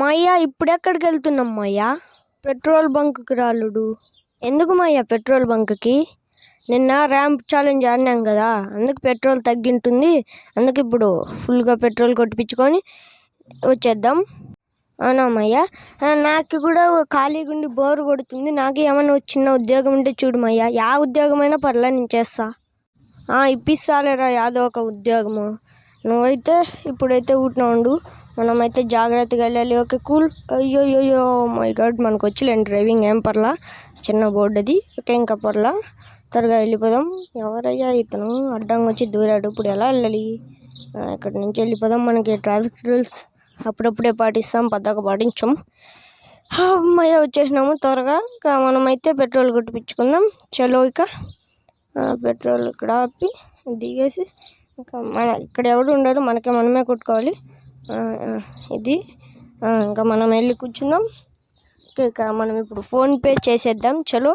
మాయ్యా ఇప్పుడెక్కడికి వెళ్తున్నాం మాయ్యా. పెట్రోల్ బంక్కి రాలుడు. ఎందుకు మాయ్యా పెట్రోల్ బంక్కి? నిన్న ర్యాంప్ ఛాలెంజ్ ఆడినాం కదా అందుకు పెట్రోల్ తగ్గింటుంది. అందుకు ఇప్పుడు ఫుల్గా పెట్రోల్ కొట్టిపించుకొని వచ్చేద్దాం. అవునా మయ్యా? నాకు కూడా ఖాళీగా ఉండి బోర్ కొడుతుంది. నాకు ఏమైనా చిన్న ఉద్యోగం ఉంటే చూడు మయ్యా. యా ఉద్యోగమైనా పర్లే నేను చేస్తా. ఇప్పిస్తాలేరా యాదో ఒక ఉద్యోగము. నువ్వైతే ఇప్పుడైతే ఊటిన ఉండు. మనమైతే జాగ్రత్తగా వెళ్ళాలి. Okay cool. అయ్యో అయ్యో మై గాడ్ మనకు వచ్చిలేండి డ్రైవింగ్. ఏం పర్లా? చిన్న బోర్డు అది ఓకే ఇంకా పర్లా? త్వరగా వెళ్ళిపోదాం. ఎవరయ్యా ఇతను? అడ్డంగా వచ్చి దూరాడు. ఇప్పుడు ఎలా వెళ్ళాలి? ఇక్కడ నుంచి వెళ్ళిపోదాం. మనకి ట్రాఫిక్ రూల్స్ అప్పుడప్పుడే పాటిస్తాం. పద్దాక పాటించాం. అమ్మయ్య వచ్చేసినాము త్వరగా. ఇంకా మనమైతే పెట్రోల్ కొట్టిపించుకుందాం చలో ఇక. పెట్రోల్ ఇక్కడ ఆపి దిగేసి ఇంకా మన ఇక్కడ ఎవరు ఉండరు మనకే మనమే కొట్టుకోవాలి. ఇది. ఇంకా మనం వెళ్ళి కూర్చుందాం. ఇక మనం ఇప్పుడు ఫోన్పే చేసేద్దాం. చలో.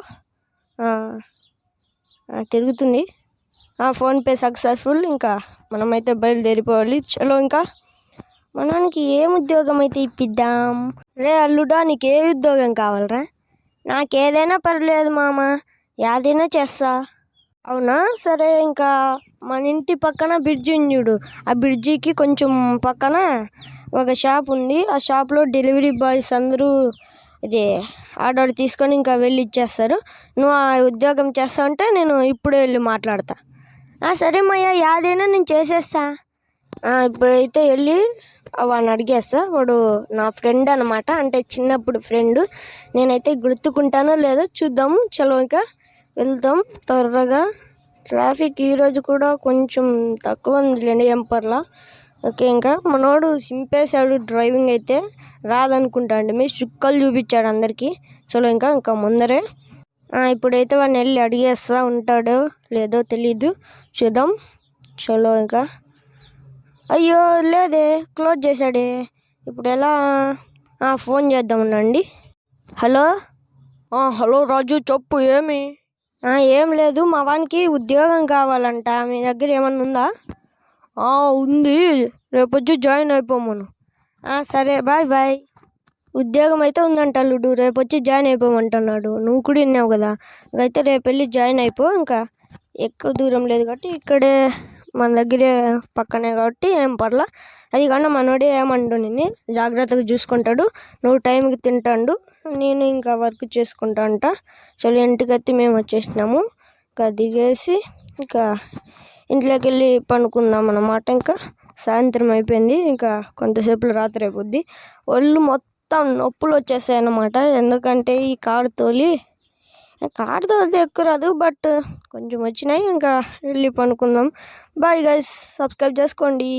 తిరుగుతుంది. ఫోన్పే సక్సెస్ఫుల్. ఇంకా మనమైతే బయలుదేరిపోవాలి. చలో ఇంకా మనకి ఏం ఉద్యోగం అయితే ఇప్పిద్దాం? రే అల్లుడా నీకు ఏ ఉద్యోగం కావాలరా? నాకు ఏదైనా పర్లేదు మామ. యాదైనా చేస్తా. అవునా? సరే ఇంకా మన ఇంటి పక్కన బ్రిడ్జి ఉంది చూడు. ఆ బ్రిడ్జికి కొంచెం పక్కన ఒక షాప్ ఉంది. ఆ షాప్లో డెలివరీ బాయ్స్ అందరూ ఇది ఆర్డర్ తీసుకొని ఇంకా వెళ్ళి ఇచ్చేస్తారు. నువ్వు ఆ ఉద్యోగం చేస్తా అంటే నేను ఇప్పుడే వెళ్ళి మాట్లాడతా. సరే మయ్యా యాదైనా నేను చేసేస్తా. ఇప్పుడైతే వెళ్ళి వాడిని అడిగేస్తా. వాడు నా ఫ్రెండ్ అనమాట అంటే చిన్నప్పుడు ఫ్రెండ్. నేనైతే గుర్తుకుంటానో లేదో చూద్దాము. చలో ఇంకా వెళ్తాం త్వరగా. ట్రాఫిక్ ఈరోజు కూడా కొంచెం తక్కువ ఉందిలేండి లేండి పర్లా ఓకే ఇంకా మనోడు సింపేశాడు డ్రైవింగ్ అయితే రాదనుకుంటా అండి. మీ చుక్కలు చూపించాడు అందరికీ. చలో ఇంకా ఇంకా ముందరే. ఇప్పుడైతే వాడిని వెళ్ళి అడిగేస్తా ఉంటాడో లేదో తెలీదు. చూద్దాం. చలో ఇంకా. అయ్యో లేదే క్లోజ్ చేశాడే. ఇప్పుడు ఎలా? ఫోన్ చేద్దాం ఉండండి హలో? హలో రాజు చెప్పు ఏమి? ఏం లేదు మా వానికి ఉద్యోగం కావాలంట. మీ దగ్గర ఏమన్నా ఉందా? ఉంది. రేపు వచ్చి జాయిన్ అయిపోమను సరే బాయ్ బాయ్. ఉద్యోగం అయితే ఉందంట అల్లుడు రేపు వచ్చి జాయిన్ అయిపోమంటున్నాడు. నువ్వు కూడా విన్నావు కదా. అయితే రేపు వెళ్ళి జాయిన్ అయిపో ఇంకా. ఎక్కువ దూరం లేదు కాబట్టి ఇక్కడే మన దగ్గరే పక్కనే కాబట్టి ఏం పర్లా. అది కానీ మనోడే ఏమండు నేను జాగ్రత్తగా చూసుకుంటాడు. నువ్వు టైంకి తింటాడు. నేను ఇంకా వర్క్ చేసుకుంటా అంట. చలి ఇంటికి మేము వచ్చేసినాము. ఇంకా దిగేసి ఇంకా ఇంట్లోకి వెళ్ళి పనుకుందాం అన్నమాట ఇంకా. సాయంత్రం అయిపోయింది. ఇంకా కొంతసేపులో రాత్రి అయిపోద్ది. ఒళ్ళు మొత్తం నొప్పులు వచ్చేసాయి అన్నమాట ఎందుకంటే ఈ కాడు తోలి కాడు తోలితే ఎక్కువ రాదు బట్ కొంచెం వచ్చినాయి ఇంకా వెళ్ళి పనుకుందాం. బాయ్ గైస్ సబ్స్క్రైబ్ చేసుకోండి.